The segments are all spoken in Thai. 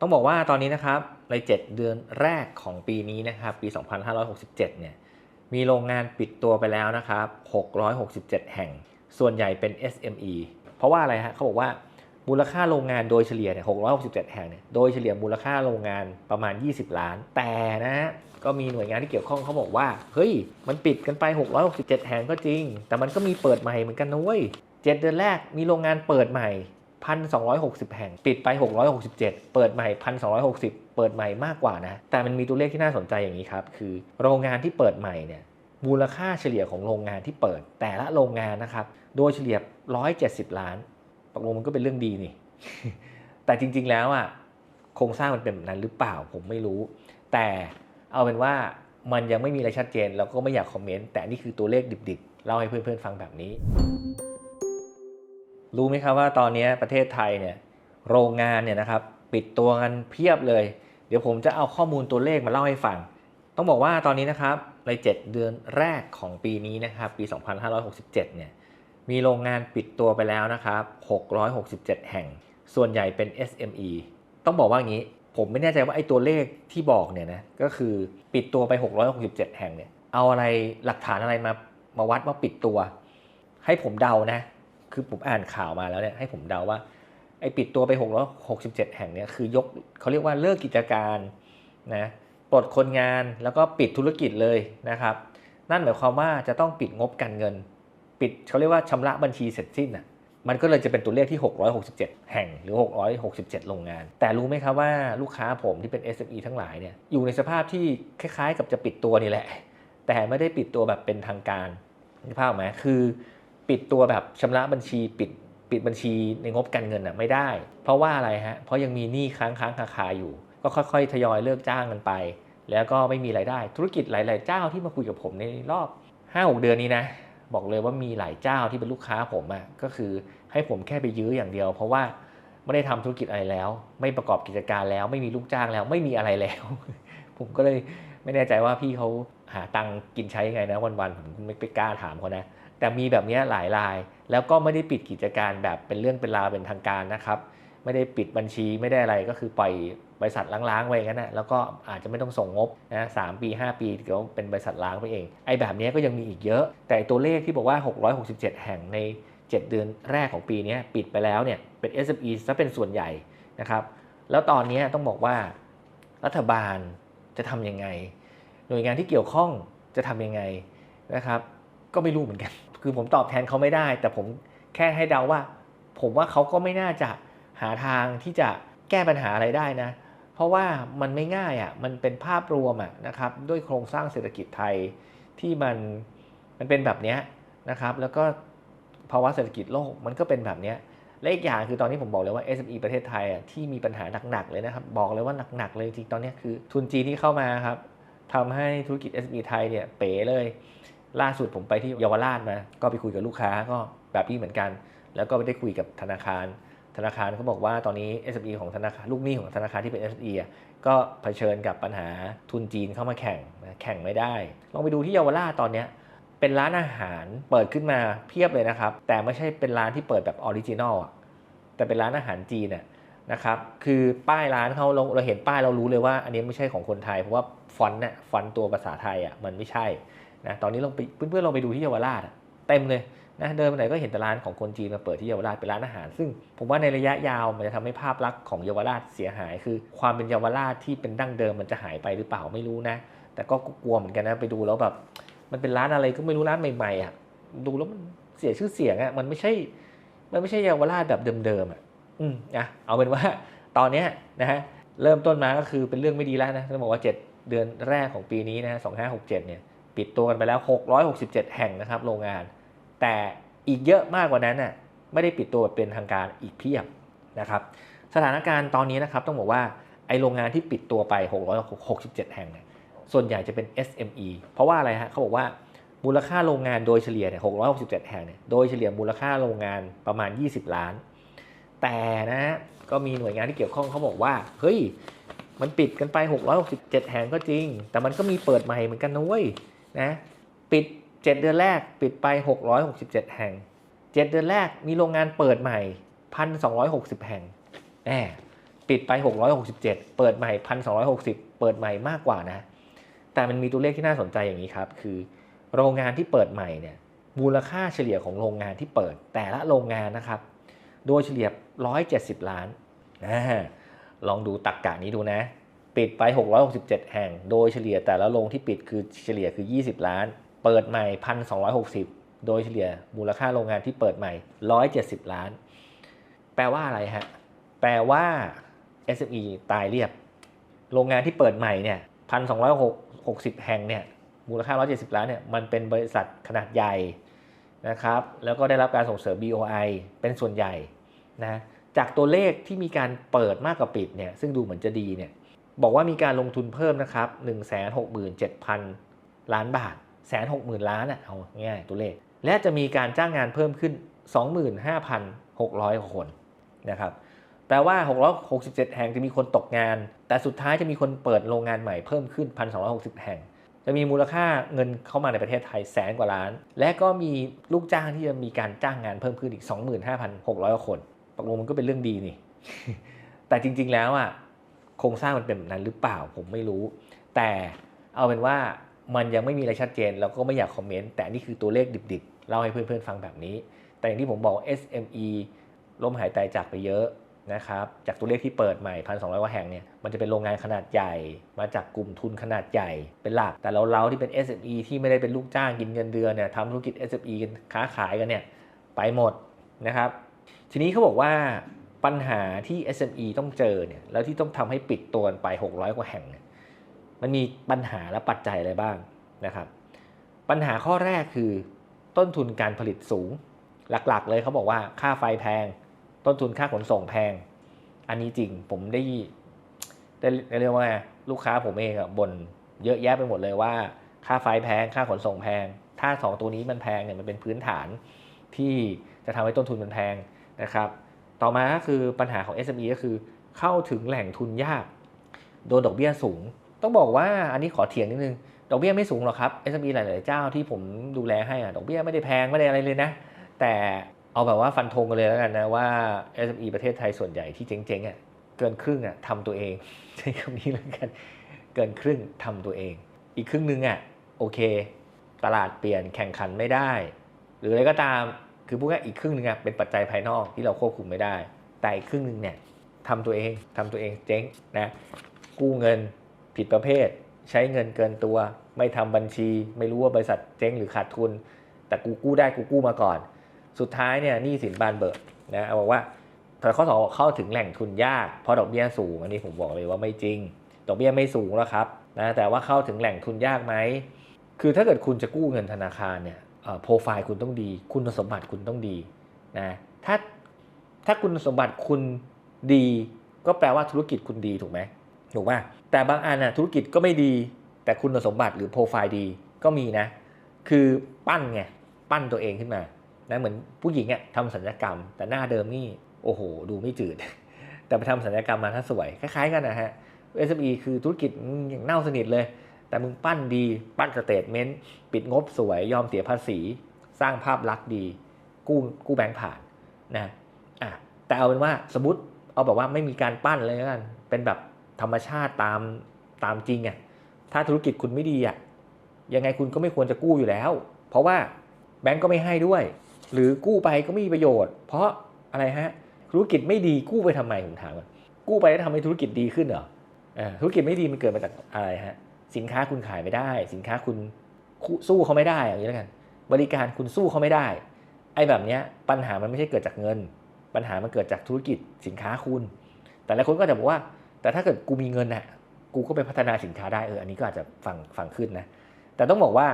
ต้องบอกว่าตอนนี้นะครับใน 7 เดือนแรกของปีนี้นะครับ ปี 2567 เนี่ยมีโรงงานปิดตัวไปแล้วนะครับ 667 แห่ง ส่วนใหญ่เป็น SME เพราะว่าอะไรฮะเขาบอกว่ามูลค่าโรงงานโดยเฉลี่ยเนี่ย667 แห่งเนี่ยโดยเฉลี่ยมูลค่าโรงงานประมาณ 20 ล้าน แต่นะฮะก็มีหน่วยงานที่เกี่ยวข้องเขาบอกว่า เฮ้ย มันปิดกันไป 667 แห่งก็จริง แต่มันก็มีเปิดใหม่เหมือนกันนะเว้ย 7 เดือนแรกมีโรงงานเปิดใหม่ 1,260 แห่ง ปิดไป 667 เปิดใหม่ 1,260 เปิดใหม่มากกว่านะ แต่มันมีตัวเลขที่น่าสนใจอย่างนี้ครับ คือโรงงานที่เปิดใหม่เนี่ย มูลค่าเฉลี่ยของโรงงานที่เปิดแต่ละโรงงานนะครับ โดยเฉลี่ย 170 ล้านตกลงมันก็เป็นเรื่องดีนี่ แต่จริง ๆ แล้วอะ โครงสร้างมันเป็นแบบนั้นหรือเปล่า ผมไม่รู้ แต่เอาเป็นว่ามันยังไม่มีอะไรชัดเจนแล้วก็ไม่อยากคอมเมนต์ แต่นี่คือตัวเลขดิบๆ เล่าให้เพื่อนๆ ฟังแบบนี้ รู้ไหมครับว่าตอนนี้ประเทศไทยเนี่ยโรงงานเนี่ยนะครับปิดตัวกันเพียบเลย เดี๋ยวผมจะเอาข้อมูลตัวเลขมาเล่าให้ฟัง ต้องบอกว่าตอนนี้นะครับใน 7 เดือนแรกของปีนี้นะครับปี 2567 เนี่ยมีโรงงานปิดตัวไปแล้วนะครับ 667 แห่ง ส่วนใหญ่เป็น SME ต้องบอกว่างี้ ผมไม่แน่ใจว่าไอ้ตัวเลขที่บอกเนี่ยนะก็คือปิดตัวไป 667 แห่งเนี่ยเอาอะไรหลักฐานอะไรมามาวัดว่าปิดตัว ให้ผมเดานะ คือผมอ่านข่าวมาแล้วเนี่ยให้ผมเดาว่าไอ้ปิดตัวไป 667 แห่งเนี่ยคือยกเขาเรียกว่าเลิกกิจการนะปลดคนงานแล้วก็ปิดธุรกิจเลยนะครับ นั่นหมายความว่าจะต้องปิดงบการเงิน ปิดเขาเรียกว่าชำระบัญชีเสร็จสิ้นอะมันก็เลยจะเป็นตัวเลขที่ 667 แห่งหรือ 667 โรงงาน แต่รู้ไหมครับว่าลูกค้าผมที่เป็น SME ทั้งหลายเนี่ยอยู่ในสภาพที่คล้ายๆ กับจะปิดตัวนี่แหละ แต่ไม่ได้ปิดตัวแบบเป็นทางการนึกภาพไหมคือ ปิดตัวแบบชำระบัญชีปิดปิดบัญชีในงบการเงินอะไม่ได้ เพราะว่าอะไรฮะ เพราะยังมีหนี้ค้างค้างคาคาอยู่ ก็ค่อยๆ ทยอยเลิกจ้างกันไป แล้วก็ไม่มีรายได้ ธุรกิจหลาย ๆ เจ้าที่มาคุยกับผมในรอบ 5-6 เดือนนี้นะ บอกเลยว่ามีหลายเจ้าที่เป็นลูกค้าผมอะก็คือให้ผมแค่ไปยื้ออย่างเดียว เพราะว่าไม่ได้ทำธุรกิจอะไรแล้ว ไม่ประกอบกิจการแล้ว ไม่มีลูกจ้างแล้ว ไม่มีอะไรแล้ว ผมก็เลยไม่แน่ใจว่าพี่เขาหาตังค์กินใช้ยังไงนะวันๆผมไม่ไปกล้าถามเขานะ แต่มีแบบนี้หลายราย แล้วก็ไม่ได้ปิดกิจการแบบเป็นเรื่องเป็นราวเป็นทางการนะครับ ไม่ได้ปิดบัญชีไม่ได้อะไรก็คือปล่อยบริษัทล้างๆไว้งั้นนะแล้วก็อาจจะไม่ต้องส่งงบนะสปี 5 ปีเดี๋ยวเป็นบริษัทล้างไปเอง ไอ้แบบนี้ก็ยังมีอีกเยอะ แต่ตัวเลขที่บอกว่า 667 แห่งใน 7 เดือนแรกของปีนี้ปิดไปแล้วเนี่ยเป็น SME ซะเป็นส่วนใหญ่นะครับ แล้วตอนนี้ต้องบอกว่ารัฐบาลจะทำยังไง หน่วยงานที่เกี่ยวข้องจะทำยังไงนะครับ ก็ไม่รู้เหมือนกัน คือผมตอบแทนเขาไม่ได้ แต่ผมแค่ให้เดาว่า ผมว่าเขาก็ไม่น่าจะหาทางที่จะแก้ปัญหาอะไรได้นะ เพราะว่ามันไม่ง่ายอะ่ะมันเป็นภาพรวมอะนะครับด้วยโครงสร้างเศรษฐกิจไทยที่มันมันเป็นแบบนี้นะครับ แล้วก็ภาวะเศรษฐกิจโลกมันก็เป็นแบบนี้และอีกอย่างคือตอนนี้ผมบอกเลยว่า SME ประเทศไทยอะที่มีปัญหาหนักๆเลยนะครับ บอกเลยว่าหนักๆเลยจริงตอนนี้คือทุนจีนที่เข้ามาครับทำให้ธุรกิจ SME ไทยเนี่ยเป๋เลย ล่าสุดผมไปที่เยาวราชมา ก็ไปคุยกับลูกค้าก็แบบนี้เหมือนกัน แล้วก็ไปได้คุยกับธนาคาร ธนาคารเขาบอกว่าตอนนี้ SME ของธนาคารลูกหนี้ของธนาคารที่เป็น SME อะก็เผชิญกับปัญหาทุนจีนเข้ามาแข่งแข่งไม่ได้ ลองไปดูที่เยาวราชตอนนี้เป็นร้านอาหารเปิดขึ้นมาเพียบเลยนะครับ แต่ไม่ใช่เป็นร้านที่เปิดแบบออริจินอลแต่เป็นร้านอาหารจีนนะนะครับคือป้ายร้านเขาเราเราเห็นป้ายเรารู้เลยว่า อันนี้ไม่ใช่ของคนไทย เพราะว่าฟอนต์น่ะฟอนต์ตัวภาษาไทยอะมันไม่ใช่ นะตอนนี้ลองไปเพื่อนๆลองไปดูที่เยาวราชเต็มเลยนะเดินไปไหนก็เห็นแต่ร้านของคนจีนมาเปิดที่เยาวราชเป็นร้านอาหาร ซึ่งผมว่าในระยะยาวมันจะทำให้ภาพลักษณ์ของเยาวราชเสียหาย คือความเป็นเยาวราชที่เป็นดั้งเดิมมันจะหายไปหรือเปล่าไม่รู้นะ แต่ก็กลัวเหมือนกันนะไปดูแล้วแบบ มันเป็นร้านอะไรก็ไม่รู้ร้านใหม่ๆอะดูแล้วมันเสียชื่อเสียงอะมันไม่ใช่ มันไม่ใช่เยาวราชแบบเดิมๆอะอืมอะเอาเป็นว่าตอนเนี้ยนะฮะเริ่มต้นมาก็คือเป็นเรื่องไม่ดีแล้วนะต้องบอกว่า 7 เดือนแรกของปีนี้นะ2567เนี่ย ปิดตัวกันไปแล้ว 667 แห่งนะครับโรงงาน แต่อีกเยอะมากกว่านั้นน่ะไม่ได้ปิดตัวแบบเป็นทางการอีกเพียบนะครับสถานการณ์ตอนนี้นะครับต้องบอกว่าไอโรงงานที่ปิดตัวไป 667 แห่งเนี่ยส่วนใหญ่จะเป็น SME เพราะว่าอะไรฮะเขาบอกว่ามูลค่าโรงงานโดยเฉลี่ยเนี่ย667 แห่งเนี่ยโดยเฉลี่ยมูลค่าโรงงานประมาณ 20 ล้าน แต่นะฮะก็มีหน่วยงานที่เกี่ยวข้องเขาบอกว่าเฮ้ยมันปิดกันไป 667 แห่งก็จริง แต่มันก็มีเปิดใหม่เหมือนกันนะเว้ย นะปิด 7 เดือนแรกปิดไป 667 แห่ง 7 เดือนแรกมีโรงงานเปิดใหม่ 1,260 แห่งแหมปิดไป 667 เปิดใหม่ 1,260 เปิดใหม่มากกว่านะ แต่มันมีตัวเลขที่น่าสนใจอย่างนี้ครับ คือ โรงงานที่เปิดใหม่เนี่ยมูลค่าเฉลี่ยของโรงงานที่เปิดแต่ละโรงงานนะครับ โดยเฉลี่ย 170 ล้านนะลองดูตักกะนี้ดูนะ ปิดไป 667 แห่ง โดยเฉลี่ยแต่ละโรงที่ปิดคือเฉลี่ยคือ 20 ล้าน เปิดใหม่ 1,260 โดยเฉลี่ยมูลค่าโรงงานที่เปิดใหม่ 170 ล้าน แปลว่าอะไรฮะ แปลว่า SME ตายเรียบ โรงงานที่เปิดใหม่เนี่ย 1,260 แห่งเนี่ย มูลค่า 170 ล้านเนี่ย มันเป็นบริษัทขนาดใหญ่นะครับ แล้วก็ได้รับการส่งเสริม BOI เป็นส่วนใหญ่นะ จากตัวเลขที่มีการเปิดมากกว่าปิดเนี่ย ซึ่งดูเหมือนจะดีเนี่ย บอกว่ามีการลงทุนเพิ่มนะครับ167,000 ล้านบาท160,000ล้านอะเอาง่ายตัวเลข และจะมีการจ้างงานเพิ่มขึ้น 25,600 คนนะครับแปลว่า 667 แห่งจะมีคนตกงาน แต่สุดท้ายจะมีคนเปิดโรงงานใหม่เพิ่มขึ้น 1,260 แห่ง จะมีมูลค่าเงินเข้ามาในประเทศไทยแสนกว่าล้าน และก็มีลูกจ้างที่จะมีการจ้างงานเพิ่มขึ้นอีก 25,600 คนตกลงมันก็เป็นเรื่องดีนี่ แต่จริงๆแล้วอะ โครงสร้างมันเป็นแบบนั้นหรือเปล่าผมไม่รู้ แต่เอาเป็นว่ามันยังไม่มีอะไรชัดเจนเราก็ไม่อยากคอมเมนต์แต่นี่คือตัวเลขดิบๆเล่าให้เพื่อนๆฟังแบบนี้ แต่อย่างที่ผมบอก SME ล้มหายตายจากไปเยอะนะครับจากตัวเลขที่เปิดใหม่ 1,200 กว่าแห่งเนี่ยมันจะเป็นโรงงานขนาดใหญ่ มาจากกลุ่มทุนขนาดใหญ่เป็นหลัก แต่เราเราที่เป็น SME ที่ไม่ได้เป็นลูกจ้างกินเงินเดือนเนี่ยทำธุรกิจ SME กันค้าขายกันเนี่ยไปหมดนะครับ ทีนี้เขาบอกว่า ปัญหาที่ SME ต้องเจอเนี่ยแล้วที่ต้องทำให้ปิดตัวไป 600 กว่าแห่งเนี่ยมันมีปัญหาและปัจจัยอะไรบ้างนะครับ ปัญหาข้อแรกคือ ต้นทุนการผลิตสูง หลักๆ เลยเขาบอกว่าค่าไฟแพง ต้นทุนค่าขนส่งแพง อันนี้จริงผมได้ได้เรียกว่าลูกค้าผมเองอะบ่นเยอะแยะไปหมดเลยว่า ค่าไฟแพงค่าขนส่งแพง ถ้าสองตัวนี้มันแพงเนี่ยมันเป็นพื้นฐานที่จะทำให้ต้นทุนมันแพงนะครับ ต่อมาก็คือปัญหาของ SME ก็คือเข้าถึงแหล่งทุนยาก โดนดอกเบี้ยสูง ต้องบอกว่าอันนี้ขอเถียงนิดนึง ดอกเบี้ยไม่สูงหรอกครับ SME หลาย ๆ เจ้าที่ผมดูแลให้อะดอกเบี้ยไม่ได้แพงไม่ได้อะไรเลยนะ แต่เอาแบบว่าฟันธงกันเลยแล้วกันนะว่า SME ประเทศไทยส่วนใหญ่ที่เจ๊งๆอะเกินครึ่งอะทำตัวเองใช้คำนี้แล้วกันเกินครึ่งทำตัวเอง อีกครึ่งนึงอะโอเค ตลาดเปลี่ยนแข่งขันไม่ได้ หรืออะไรก็ตาม คือพูดง่ายอีกครึ่งนึงอะเป็นปัจจัยภายนอกที่เราควบคุมไม่ได้ แต่อีกครึ่งนึงเนี่ยทำตัวเองทำตัวเองเจ๊งนะกู้เงินผิดประเภท ใช้เงินเกินตัว ไม่ทำบัญชี ไม่รู้ว่าบริษัทเจ๊งหรือขาดทุน แต่กูกู้ได้กูกู้มาก่อน สุดท้ายเนี่ยหนี้สินบานเบิกนะเอาบอกว่าแต่ข้อสองเข้าถึงแหล่งทุนยากเพราะดอกเบี้ยสูงอันนี้ผมบอกเลยว่าไม่จริง ดอกเบี้ยไม่สูงแล้วครับนะแต่ว่าเข้าถึงแหล่งทุนยากไหมคือถ้าเกิดคุณจะกู้เงินธนาคารเนี่ย โปรไฟล์คุณต้องดี คุณสมบัติคุณต้องดีนะถ้าถ้าคุณสมบัติคุณดี ก็แปลว่าธุรกิจคุณดีถูกไหมถูกป่ะแต่บางอันน่ะธุรกิจก็ไม่ดี แต่คุณสมบัติหรือโปรไฟล์ดีก็มีนะ คือปั้นไงปั้นตัวเองขึ้นมานะเหมือนผู้หญิงอะทำสัญญกรรม แต่หน้าเดิมนี่โอ้โห ดูไม่จืด แต่ไปทำสัญญกรรมมาถ้าสวย คล้ายๆกันนะฮะ SME คือธุรกิจอย่างเน่าสนิทเลย แต่มึงปั้นดี ปั้นสเตทเมนต์ปิดงบสวยยอมเสียภาษี สร้างภาพลักษณ์ดี กู้กู้แบงค์ผ่านนะอะแต่เอาเป็นว่าสมมติเอาแบบว่าไม่มีการปั้นเลยกันเป็นแบบธรรมชาติตามตามจริงอะถ้าธุรกิจคุณไม่ดีอะยังไงคุณก็ไม่ควรจะกู้อยู่แล้ว เพราะว่าแบงก์ก็ไม่ให้ด้วย หรือกู้ไปก็ไม่มีประโยชน์ เพราะอะไรฮะธุรกิจไม่ดีกู้ไปทำไมผมถามว่ากู้ไปแล้วทำให้ธุรกิจดีขึ้นเหรอธุรกิจไม่ดีมันเกิดมาจากอะไรฮะ สินค้าคุณขายไม่ได้ สินค้าคุณสู้เขาไม่ได้อย่างนี้แล้วกัน บริการคุณสู้เขาไม่ได้ ไอ้แบบเนี้ยปัญหามันไม่ใช่เกิดจากเงิน ปัญหามันเกิดจากธุรกิจสินค้าคุณ แต่หลายคนก็จะบอกว่า แต่ถ้าเกิดกูมีเงินน่ะกูก็ไปพัฒนาสินค้าได้เอออันนี้ก็อาจจะฟังฟังขึ้นนะแต่ต้องบอกว่า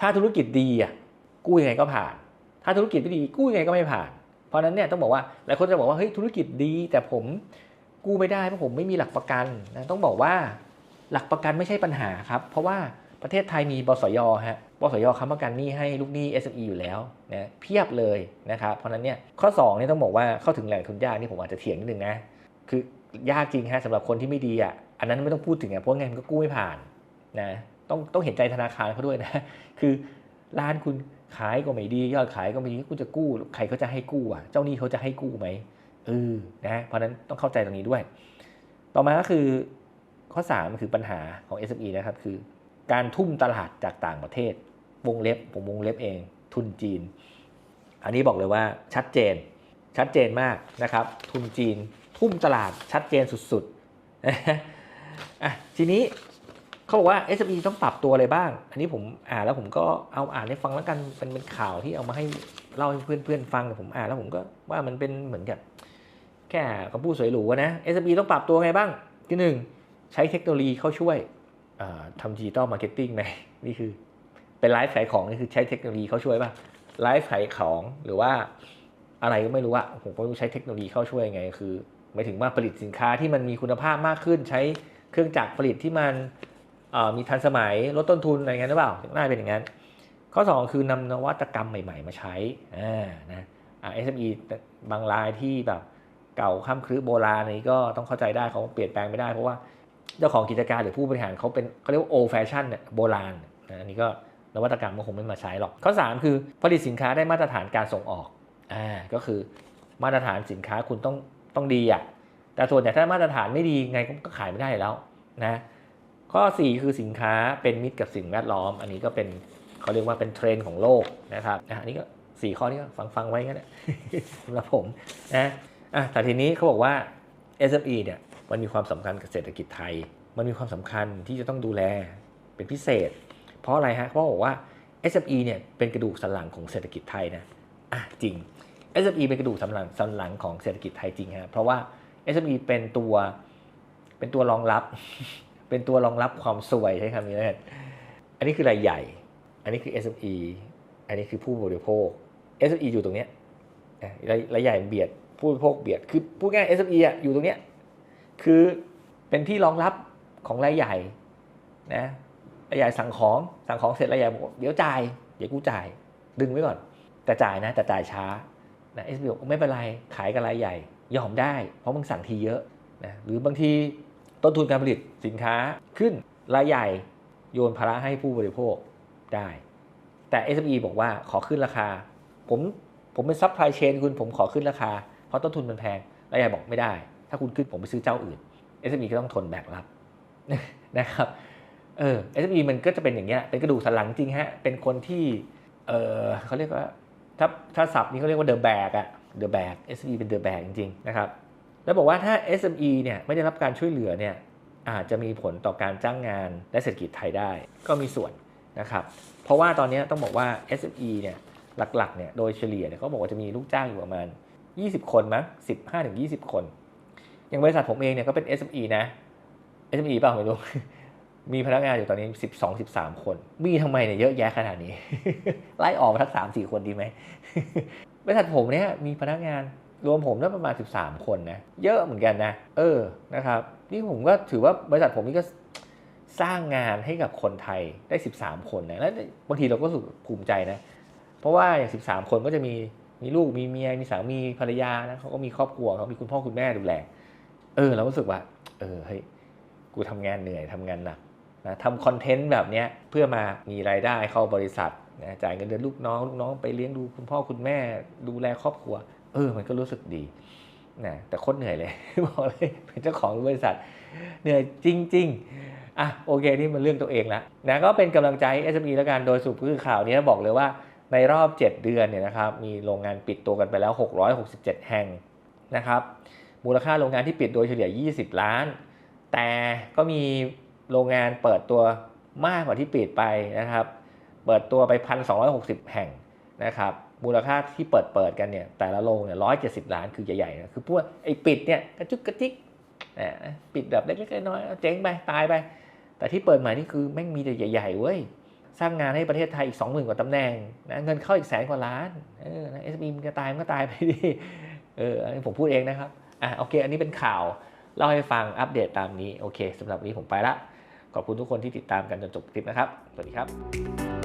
ถ้าธุรกิจดีอะกู้ยังไงก็ผ่าน ถ้าธุรกิจไม่ดีกู้ยังไงก็ไม่ผ่าน เพราะนั้นเนี่ยต้องบอกว่าหลายคนจะบอกว่าเฮ้ยธุรกิจดีแต่ผมกู้ไม่ได้เพราะผมไม่มีหลักประกันนะต้องบอกว่า หลักประกันไม่ใช่ปัญหาครับ เพราะว่าประเทศไทยมีบสยฮะบสยค้ำประกันหนี้ให้ลูกหนี้ SME อยู่แล้วนะเพียบเลยนะครับเพราะนั้นเนี่ยข้อ2เนี่ยต้องบอกว่าเข้าถึงแหล่งทุนยากนี่ผมอาจจะเถียงนิดนึงนะคือยากจริงฮะสำหรับคนที่ไม่ดีอะอันนั้นไม่ต้องพูดถึงอะเพราะไงมันก็กู้ไม่ผ่านนะต้องต้องเห็นใจธนาคารเขาด้วยนะคือร้านคุณขายก็ไม่ดี ยอดขายก็ไม่ดีคุณจะกู้ใครเขาจะให้กู้อะเจ้าหนี้เขาจะให้กู้ไหมเออนะเพราะฉะนั้นต้องเข้าใจตรงนี้ด้วย ต่อมาก็คือ ข้อ 3 คือปัญหาของ SME นะครับคือการทุ่มตลาดจากต่างประเทศ วงเล็บผมวงเล็บเอง ทุนจีน อันนี้บอกเลยว่าชัดเจน ชัดเจนมากนะครับ ทุนจีน ทุ่มตลาดชัดเจนสุดๆอะทีนี้เขาบอกว่า SME ต้องปรับตัวอะไรบ้าง อันนี้ผมอ่านแล้วผมก็เอาอ่านให้ฟังแล้วกันเป็นเป็นข่าวที่เอามาให้เล่าให้เพื่อนๆฟังแต่ผมอ่านแล้วผมก็ว่ามันเป็นเหมือนกับแค่คำพูดสวยหรูอะนะ SME ต้องปรับตัวไงบ้างที่หนึ่ง ใช้เทคโนโลยีเข้าช่วยทำดิจิตอลมาร์เก็ตติ้งไหมนี่คือเป็นไลฟ์ขายของนี่คือใช้เทคโนโลยีเข้าช่วยป่ะไลฟ์ขายของหรือว่าอะไรก็ไม่รู้อะผมก็รู้ใช้เทคโนโลยีเข้าช่วยยังไง คือหมายถึงว่าผลิตสินค้าที่มันมีคุณภาพมากขึ้น ใช้เครื่องจักรผลิตที่มันมีทันสมัยลดต้นทุนอะไรเงี้ยหรือเปล่าน่าเป็นอย่างนั้น ข้อ 2 คือนำนวัตกรรมใหม่ ๆ มาใช้อ่านะอ่า SME บางรายที่แบบเก่าข้ามครื้โบราณนี้ก็ต้องเข้าใจได้เขาเปลี่ยนแปลงไม่ได้เพราะว่า เจ้าของกิจการหรือผู้บริหารเขาเป็นเขาเรียกว่า old fashion เนี่ยโบราณนะอันนี้ก็นวัตกรรมก็คงไม่มาใช้หรอก ข้อ 3 คือผลิตสินค้าได้มาตรฐานการส่งออกอ่าก็คือมาตรฐานสินค้าคุณต้องต้องดีอะแต่ส่วนใหญ่ถ้ามาตรฐานไม่ดีไงก็ขายไม่ได้แล้วนะข้อ 4 คือสินค้าเป็นมิตรกับสิ่งแวดล้อม อันนี้ก็เป็นเขาเรียกว่าเป็นเทรนด์ของโลกนะครับอันนี้ก็สี่ข้อนี้ก็ฟังฟังไว้งั้นแหละสำหรับผมนะอะแต่ทีนี้เขาบอกว่า SME เนี่ย มันมีความสำคัญกับเศรษฐกิจไทย มันมีความสำคัญที่จะต้องดูแลเป็นพิเศษ เพราะอะไรฮะเขาะบอกว่า SME เนี่ยเป็นกระดูกสันหลังของเศรษฐกิจไทยนะอะจริง SME เป็นกระดูกสันหลังสันหลังของเศรษฐกิจไทยจริงฮะเพราะว่า SME เป็นตัวเป็นตัวรองรับ เป็นตัวรองรับความสวยใช้คำนี้แล้วกันอันนี้คือรายใหญ่ อันนี้คือ SME อันนี้คือผู้บริโภค SME อยู่ตรงเนี้รายรายใหญ่เบียดผู้บริโภคเบียดคือพูดง่าย SME อะอยู่ตรงเนี้ย คือเป็นที่รองรับของรายใหญ่นะรายใหญ่สั่งของสั่งของเสร็จรายใหญ่บอกเดี๋ยวจ่ายเดี๋ยวกูจ่าย ดึงไว้ก่อน แต่จ่ายนะ แต่จ่ายช้านะ SME บอกไม่เป็นไรขายกับรายใหญ่ ยอมได้ เพราะมึงสั่งทีเยอะนะหรือบางทีต้นทุนการผลิตสินค้าขึ้นรายใหญ่โยนภาระให้ผู้บริโภคได้ แต่ SME บอกว่าขอขึ้นราคา ผมผมเป็นซัพพลายเชนคุณผมขอขึ้นราคา เพราะต้นทุนมันแพงรายใหญ่บอกไม่ได้ ถ้าคุณขึ้นผมไปซื้อเจ้าอื่น SME ก็ต้องทนแบกรับนะครับเออ SME มันก็จะเป็นอย่างเงี้ยเป็นกระดูกสันหลังจริงฮะเป็นคนที่เออเขาเรียกว่าถ้าถ้าศัพท์นี้เขาเรียกว่าเดอะแบกอะเดอะแบก SME เป็นเดอะแบกจริงๆนะครับแล้วบอกว่าถ้า SME เนี่ยไม่ได้รับการช่วยเหลือเนี่ยอาจจะมีผลต่อการจ้างงานและเศรษฐกิจไทยได้ก็มีส่วนนะครับเพราะว่าตอนนี้ต้องบอกว่า SME เนี่ยหลักๆเนี่ยโดยเฉลี่ยเนี่ยเขาบอกว่าจะมีลูกจ้างอยู่ประมาณ 20 คนมั้ง15ถึง20 คน อย่างบริษัทผมเองเนี่ยก็เป็น SME นะ SME เปล่าไม่รู้ มีพนักงานอยู่ตอนนี้ 12 13 คน มีทำไมเนี่ยเยอะแยะขนาดนี้ ไล่ออกมาทั้ง3 4 คนดีไหม บริษัทผมเนี่ยมีพนักงานรวมผมได้ประมาณ 13 คนนะ เยอะเหมือนกันนะ เออ นะครับ นี่ผมก็ถือว่าบริษัทผมนี่ก็สร้างงานให้กับคนไทยได้ 13 คนนะ แล้วบางทีเราก็รู้สึกภูมิใจนะ เพราะว่าอย่าง 13 คนก็จะมีมีลูก มีเมีย มีสามี ภรรยานะเขาก็มีครอบครัวเขามีคุณพ่อคุณแม่ดูแล เออเรารู้สึกว่า เออเฮ้ยกูทำงานเหนื่อยทำงานหนักนะทำคอนเทนต์แบบนี้เพื่อมามีรายได้เข้าบริษัทนะจ่ายเงินเดือนลูกน้องลูกน้องไปเลี้ยงดูคุณพ่อคุณแม่ดูแลครอบครัว เออ มันก็รู้สึกดีนะแต่โคตรเหนื่อยเลยบอกเลยเป็นเจ้าของบริษัท เหนื่อยจริง ๆอะโอเคนี่มันเรื่องตัวเองละนะก็เป็นกำลังใจ SME แล้วกันโดยสรุปคือข่าวนี้บอกเลยว่าในรอบ 7 เดือนเนี่ยนะครับมีโรงงานปิดตัวกันไปแล้ว 667 แห่งนะครับ มูลค่าโรงงานที่ปิดโดยเฉลี่ย 20 ล้าน แต่ก็มีโรงงานเปิดตัวมากกว่าที่ปิดไปนะครับ เปิดตัวไป 1,260 แห่งนะครับ มูลค่าที่เปิดเปิดกันเนี่ยแต่ละโรงเนี่ย170ล้านคือใหญ่ๆนะคือพวกไอ้ปิดเนี่ยกระจุกกระจิกนะปิดแบบเล็กๆน้อยๆเจ๊งไปตายไป แต่ที่เปิดใหม่นี่คือแม่งมีแต่ใหญ่ๆเว้ยสร้างงานให้ประเทศไทยอีก 20,000 กว่าตำแหน่งนะเงินเข้าอีกแสนกว่าล้านเออเอสบีมันจะตายมันก็ตายไปดิเออผมพูดเองนะครับ อะโอเค อันนี้เป็นข่าวเล่าให้ฟังอัปเดตตามนี้โอเคสำหรับวันนี้ผมไปละขอบคุณทุกคนที่ติดตามกันจนจบคลิปนะครับ สวัสดีครับ